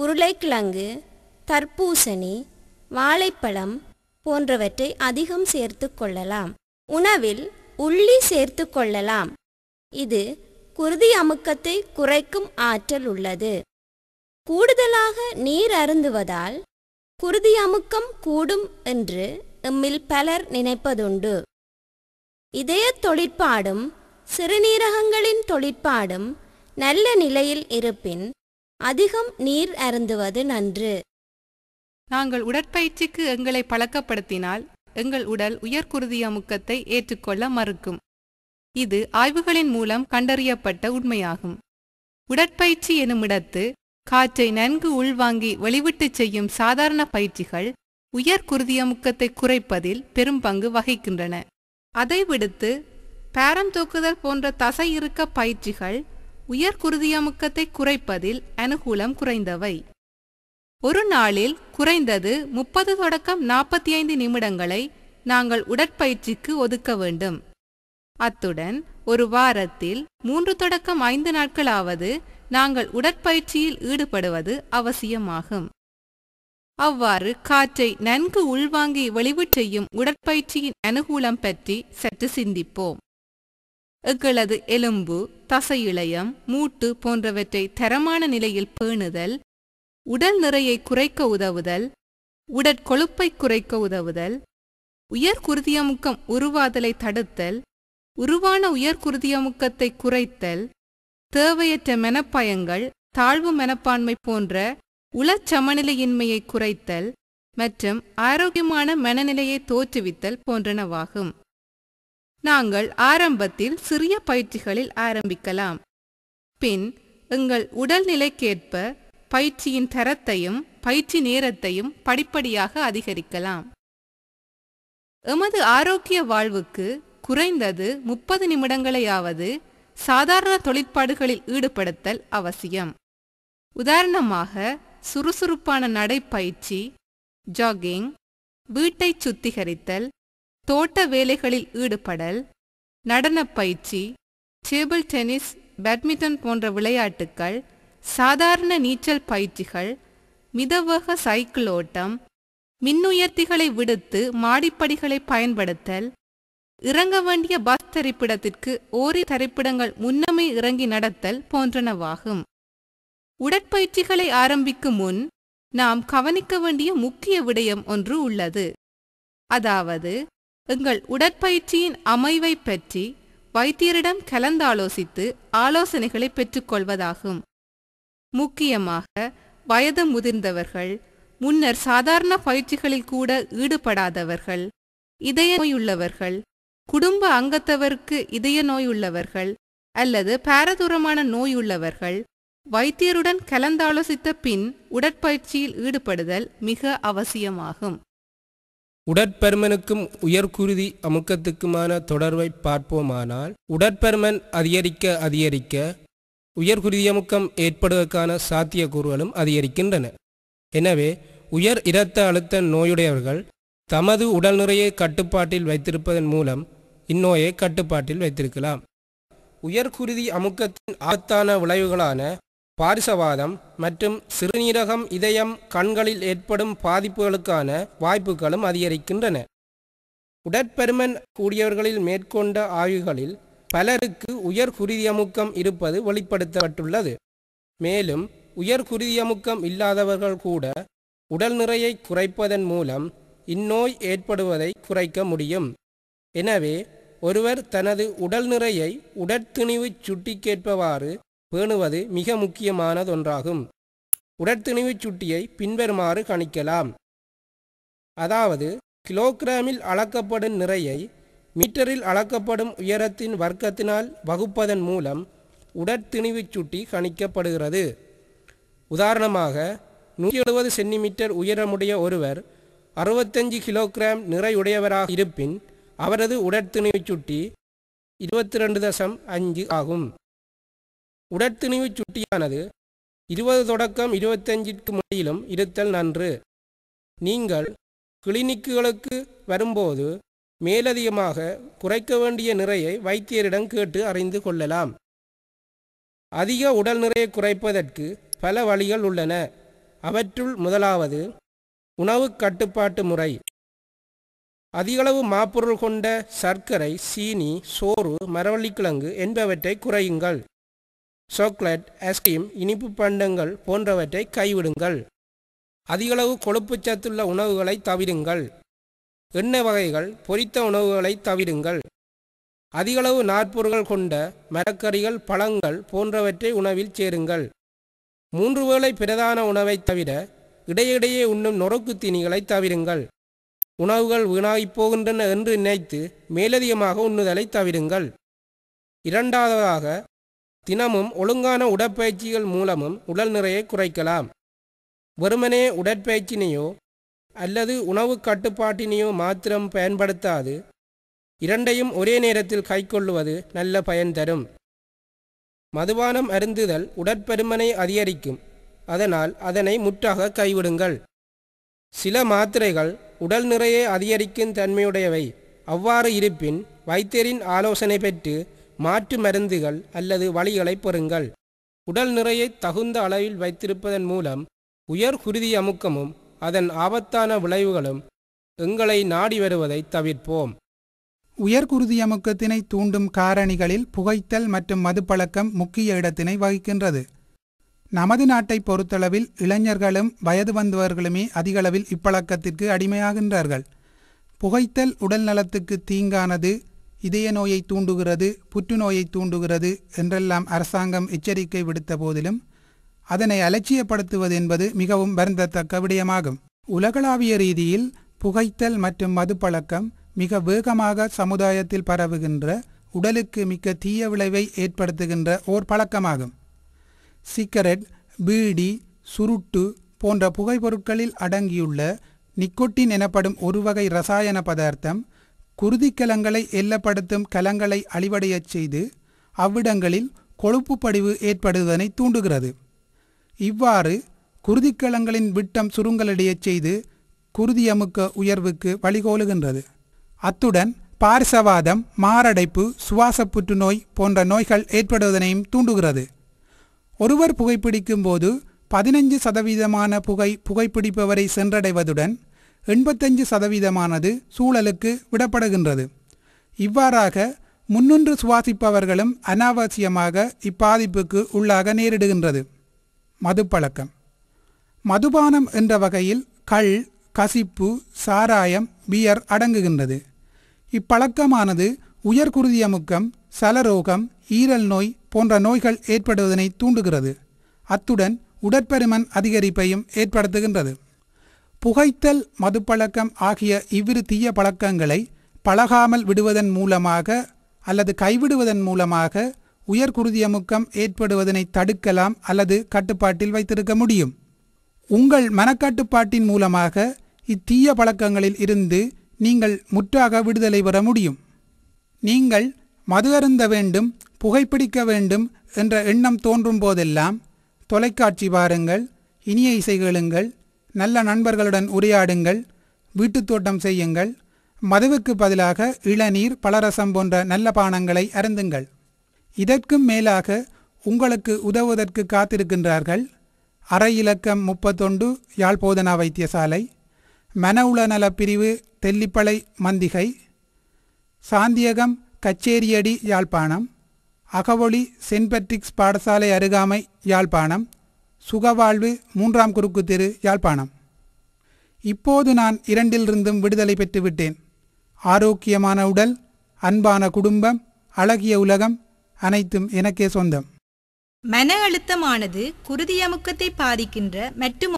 உருளைக்கிழங்கு தர்பூசணி வாழைப்பழம் போன்றவற்றை அதிகம் சேர்த்து கொள்ளலாம். உணவில் உள்ளி சேர்த்து கொள்ளலாம். இது குருதி அமுக்கத்தை குறைக்கும் ஆற்றல் உள்ளது. கூடுதலாக நீர் அருந்துவதால் குருதி அமுக்கம் கூடும் என்று எம்மில் பலர் நினைப்பதுண்டு. இதய தொழிற்பாடும் சிறுநீரகங்களின் தொழிற்பாடும் நல்ல நிலையில் இருப்பின் அதிகம் நீர் அருந்துவது நன்று. நாங்கள் உடற்பயிற்சிக்கு எங்களை பழக்கப்படுத்தினால் எங்கள் உடல் உயர்குருதிய முக்கத்தை ஏற்றுக்கொள்ள மறுக்கும். இது ஆய்வுகளின் மூலம் கண்டறியப்பட்ட உண்மையாகும். உடற்பயிற்சி எனுமிடத்து காற்றை நன்கு உள்வாங்கி வெளிவிட்டுச் செய்யும் சாதாரண பயிற்சிகள் உயர் குருதியமுக்கத்தை குறைப்பதில் பெரும் பங்கு வகிக்கின்றன. அதை விடுத்து பேரம் தூக்குதல் போன்ற தசை இறுக்க பயிற்சிகள் உயர் குருதியமுக்கத்தை குறைப்பதில் அனுகூலம் குறைந்தவை. ஒரு நாளில் குறைந்தது முப்பது தொடக்கம் நாற்பத்தி ஐந்து நிமிடங்களை நாங்கள் உடற்பயிற்சிக்கு ஒதுக்க வேண்டும். அத்துடன் ஒரு வாரத்தில் மூன்று தொடக்கம் ஐந்து நாட்களாவது நாங்கள் உடற்பயிற்சியில் ஈடுபடுவது அவசியமாகும். அவ்வாறு காற்றை நன்கு உள்வாங்கி வெளிவு செய்யும் உடற்பயிற்சியின் அனுகூலம் பற்றி சற்று சிந்திப்போம். எங்களது எலும்பு தசையிழையம் மூட்டு போன்றவற்றை தரமான நிலையில் பேணுதல் உடல் நிறையை குறைக்க உதவுதல் உடற்கொழுப்பை குறைக்க உதவுதல் உயர்குருதியமுக்கம் உருவாதலை தடுத்தல் உருவான உயர்குருதியமுக்கத்தை குறைத்தல் தேவையற்ற மெனப்பயங்கள் தாழ்வு மெனப்பான்மை போன்ற உளச்சமநிலையின்மையை குறைத்தல் மற்றும் ஆரோக்கியமான மனநிலையை தோற்றுவித்தல் போன்றனவாகும். நாங்கள் ஆரம்பத்தில் சிறிய பயிற்சிகளில் ஆரம்பிக்கலாம். பின் எங்கள் உடல்நிலைக்கேற்ப பயிற்சியின் தரத்தையும் பயிற்சி நேரத்தையும் படிப்படியாக அதிகரிக்கலாம். எமது ஆரோக்கிய வாழ்வுக்கு குறைந்தது முப்பது நிமிடங்களையாவது சாதாரண தொழிற்பாடுகளில் ஈடுபடுத்தல் அவசியம். உதாரணமாக சுறுசுறுப்பான நடைப்பயிற்சி ஜாகிங் வீட்டை சுத்திகரித்தல் தோட்ட வேலைகளில் ஈடுபடல் நடனப் பயிற்சி டேபிள் டென்னிஸ் பேட்மிண்டன் போன்ற விளையாட்டுக்கள் சாதாரண நீச்சல் பயிற்சிகள் மிதவக சைக்கிள் ஓட்டம் மின்னுயர்த்திகளை விடுத்து மாடிப்படிகளை பயன்படுத்தல் இறங்க வேண்டிய பஸ் தரிப்பிடத்திற்கு ஓரி தரிப்பிடங்கள் முன்னமே இறங்கி நடத்தல் போன்றனவாகும். உடற்பயிற்சிகளை ஆரம்பிக்கும் முன் நாம் கவனிக்க வேண்டிய முக்கிய விடயம் ஒன்று உள்ளது. அதாவது எங்கள் உடற்பயிற்சியின் அமைவை பற்றி வைத்தியரிடம் கலந்தாலோசித்து ஆலோசனைகளை பெற்றுக்கொள்வதாகும். முக்கியமாக வயது முதிர்ந்தவர்கள் முன்னர் சாதாரண பயிற்சிகளில் கூட ஈடுபடாதவர்கள் இதய நோயுள்ளவர்கள் குடும்ப அங்கத்தவருக்கு இதய நோயுள்ளவர்கள் அல்லது பாரதூரமான நோயுள்ளவர்கள் வைத்தியருடன் கலந்தாலோசித்த பின் உடற்பயிற்சியில் ஈடுபடுதல் மிக அவசியமாகும். உடற்பருமனுக்கும் உயர்குருதி அமுக்கத்துக்குமான தொடர்பை பார்ப்போமானால் உடற்பருமன் அதிகரிக்க அதிகரிக்க உயர்குருதி அமுக்கம் ஏற்படுவதற்கான சாத்தியக்கூறுகளும் அதிகரிக்கின்றன. எனவே உயர் இரத்த அழுத்த நோயுடையவர்கள் தமது உடல் நிறையை கட்டுப்பாட்டில் வைத்திருப்பதன் மூலம் இந்நோயை கட்டுப்பாட்டில் வைத்திருக்கலாம். உயர்குருதி அமுக்கத்தின் ஆபத்தான விளைவுகளான பாரிசவாதம் மற்றும் சிறுநீரகம் இதயம் கண்களில் ஏற்படும் பாதிப்புகளுக்கான வாய்ப்புகளும் அதிகரிக்கின்றன. உடற்பெருமன் கூடியவர்களில் மேற்கொண்ட ஆய்வுகளில் பலருக்கு உயர் குருதியமுக்கம் இருப்பது வெளிப்படுத்தப்பட்டுள்ளது. மேலும் உயர் குருதியமுக்கம் இல்லாதவர்கள் கூட உடல் நிறையை குறைப்பதன் மூலம் இந்நோய் ஏற்படுவதை குறைக்க முடியும். எனவே ஒருவர் தனது உடல் நிறையை உடற்திணிவு சுட்டிக்கேற்பவாறு பேணுவது மிக முக்கியமானதொன்றாகும். உடற்திணிவு சுட்டியை பின்வருமாறு கணிக்கலாம். அதாவது கிலோகிராமில் அளக்கப்படும் நிறையை மீட்டரில் அளக்கப்படும் உயரத்தின் வர்க்கத்தினால் வகுப்பதன் மூலம் உடற்திணிவு சுட்டி கணிக்கப்படுகிறது. உதாரணமாக நூற்றி எழுபது சென்டிமீட்டர் உயரமுடைய ஒருவர் அறுபத்தஞ்சு கிலோகிராம் நிறையுடையவராக இருப்பின் அவரது உடற்திணிவு சுட்டி இருபத்தி ரெண்டு தசம் அஞ்சு ஆகும். உடற்திணிவு சுட்டியானது. இருபது தொடக்கம் இருபத்தஞ்சிற்கு முடியிலும் இருத்தல் நன்று. நீங்கள் கிளினிக்குகளுக்கு வரும்போது மேலதிகமாக குறைக்க வேண்டிய நிறையை வைத்தியரிடம் கேட்டு அறிந்து கொள்ளலாம். அதிக உடல் நிறையை குறைப்பதற்கு பல வழிகள் உள்ளன. அவற்றுள் முதலாவது உணவு கட்டுப்பாட்டு முறை. அதிகளவு மாப்பொருள் கொண்ட சர்க்கரை சீனி சோறு மரவள்ளிக்கிழங்கு என்பவற்றை குறையுங்கள். சாக்லேட் ஐஸ்கிரீம் இனிப்பு பண்டங்கள் போன்றவற்றை கைவிடுங்கள். அதிகளவு கொழுப்பு சத்துள்ள உணவுகளை தவிருங்கள் எண்ணெய் வகைகள் பொரித்த உணவுகளை தவிருங்கள் அதிகளவு நாற்பொருள்கள் கொண்ட மரக்கறிகள் பழங்கள் போன்றவற்றை உணவில் சேருங்கள். மூன்று வேளை பிரதான உணவைத் தவிர இடையிடையே உண்ணும் நொறுக்கு தீனிகளை தவிருங்கள் உணவுகள் வீணாகிப் போகின்றன என்று நினைத்து மேலதிகமாக உண்ணுதலை தவிருங்கள் இரண்டாவதாக தினமும் ஒழுங்கான உடற்பயிற்சிகள் மூலமும் உடல் நிறையை குறைக்கலாம். வெறுமனே உடற்பயிற்சினையோ அல்லது உணவு கட்டுப்பாட்டினையோ மாத்திரம் பயன்படுத்தாது. இரண்டையும் ஒரே நேரத்தில் கைக்கொள்ளுவது நல்ல பயன் தரும். மதுபானம் அருந்துதல் உடற்பருமனை அதிகரிக்கும். அதனால் அதனை முற்றாக கைவிடுங்கள். சில மாத்திரைகள் உடல் நிறையை அதிகரிக்கும் தன்மையுடையவை. அவ்வாறு இருப்பின் வைத்தியரின் ஆலோசனை பெற்று மாற்று மருந்துகள் அல்லது வழிகளை பெறுங்கள். உடல் நிறையை தகுந்த அளவில் வைத்திருப்பதன் மூலம் உயர் குருதி அமுக்கமும் அதன் ஆபத்தான விளைவுகளும் எங்களை நாடி வருவதை தவிர்ப்போம். உயர்குருதி அமுக்கத்தினை தூண்டும் காரணிகளில் புகைத்தல் மற்றும் மதுப்பழக்கம் முக்கிய இடத்தினை வகிக்கின்றது. நமது நாட்டை பொறுத்தளவில் இளைஞர்களும் வயது வந்தவர்களுமே அதிகளவில் இப்பழக்கத்திற்கு அடிமையாகின்றார்கள். புகைத்தல் உடல் நலத்துக்கு தீங்கானது இதய நோயை தூண்டுகிறது புற்றுநோயை தூண்டுகிறது என்றெல்லாம் அரசாங்கம் எச்சரிக்கை விடுத்த போதிலும் அதனை அலட்சியப்படுத்துவது என்பது மிகவும் வருந்தத்தக்க விடயமாகும். உலகளாவிய ரீதியில் புகைத்தல் மற்றும் மதுப்பழக்கம் மிக வேகமாக சமுதாயத்தில் பரவுகின்ற உடலுக்கு மிக்க தீய விளைவை ஏற்படுத்துகின்ற ஓர் பழக்கமாகும். சிகரெட் பீடி சுருட்டு போன்ற புகைப்பொருட்களில் அடங்கியுள்ள நிக்கோட்டின் எனப்படும் ஒரு வகை ரசாயன பதார்த்தம் குருதிக்கலங்களை எல்லப்படுத்தும் கலங்களை அழிவடையச் செய்து அவ்விடங்களில் கொழுப்பு படிவு ஏற்படுவதனை தூண்டுகிறது. இவ்வாறு குருதிக்கலங்களின் விட்டம் சுருங்கலடையச் செய்து குருதியமுக்க உயர்வுக்கு வழிகோலுகின்றது. அத்துடன் பார்சவாதம் மாரடைப்பு சுவாச புற்றுநோய் போன்ற நோய்கள் ஏற்படுவதனையும் தூண்டுகிறது. ஒருவர் புகைப்பிடிக்கும் போது பதினைஞ்சு சதவீதமான புகை புகைப்பிடிப்பவரை சென்றடைவதுடன் எண்பத்தஞ்சு சதவீதமானது சூழலுக்கு விடப்படுகின்றது. இவ்வாறாக முன்னின்று சுவாசிப்பவர்களும் அனாவசியமாக இப்பாதிப்புக்கு உள்ளாக நேரிடுகின்றது. மதுப்பழக்கம். மதுபானம் என்ற வகையில் கள் கசிப்பு சாராயம் பியர் அடங்குகின்றது. இப்பழக்கமானது உயர்குருதியமுக்கம் சலரோகம் ஈரல் நோய் போன்ற நோய்கள் ஏற்படுவதனை தூண்டுகிறது. அத்துடன் உடற்பருமன் அதிகரிப்பையும் ஏற்படுத்துகின்றது. புகைத்தல் மதுப்பழக்கம் ஆகிய இவ்விரு தீய பழக்கங்களை பழகாமல் விடுவதன் மூலமாக அல்லது கைவிடுவதன் மூலமாக உயர்குருதியமுக்கம் ஏற்படுவதனை தடுக்கலாம் அல்லது கட்டுப்பாட்டில் வைத்திருக்க முடியும். உங்கள் மனக்கட்டுப்பாட்டின் மூலமாக இத்தீய பழக்கங்களில் இருந்து நீங்கள் முற்றாக விடுதலை பெற முடியும். நீங்கள் மது அருந்த வேண்டும் புகைப்பிடிக்க வேண்டும் என்ற எண்ணம் தோன்றும் போதெல்லாம் தொலைக்காட்சி பாருங்கள் இனிய இசை கேளுங்கள் நல்ல நண்பர்களுடன் உரையாடுங்கள் வீட்டுத் தோட்டம் செய்யுங்கள் மதுவுக்கு பதிலாக இளநீர் பலரசம் போன்ற நல்ல பானங்களை அருந்துங்கள். இதற்கும் மேலாக உங்களுக்கு உதவுவதற்கு காத்திருக்கின்றார்கள் அரை இலக்கம் முப்பத்தொண்டு யாழ்போதனா வைத்தியசாலை மன உளநலப் பிரிவு தெல்லிப்பளை மந்திகை சாந்தியகம் கச்சேரியடி யாழ்ப்பாணம் அகவொளி சென்ட் பேட்ரிக்ஸ் பாடசாலை அருகாமை யாழ்ப்பாணம் சுகவாழ்வு மூன்றாம் குறுக்கு தெரு யாழ்ப்பாணம். இப்போது நான் இரண்டிலிருந்தும் விடுதலை பெற்றுவிட்டேன் ஆரோக்கியமான உடல் அன்பான குடும்பம் அழகிய உலகம் அனைத்தும் எனக்கே சொந்தம். மன அழுத்தமானது குருதியமுக்கத்தை பாதிக்கின்ற மற்றும்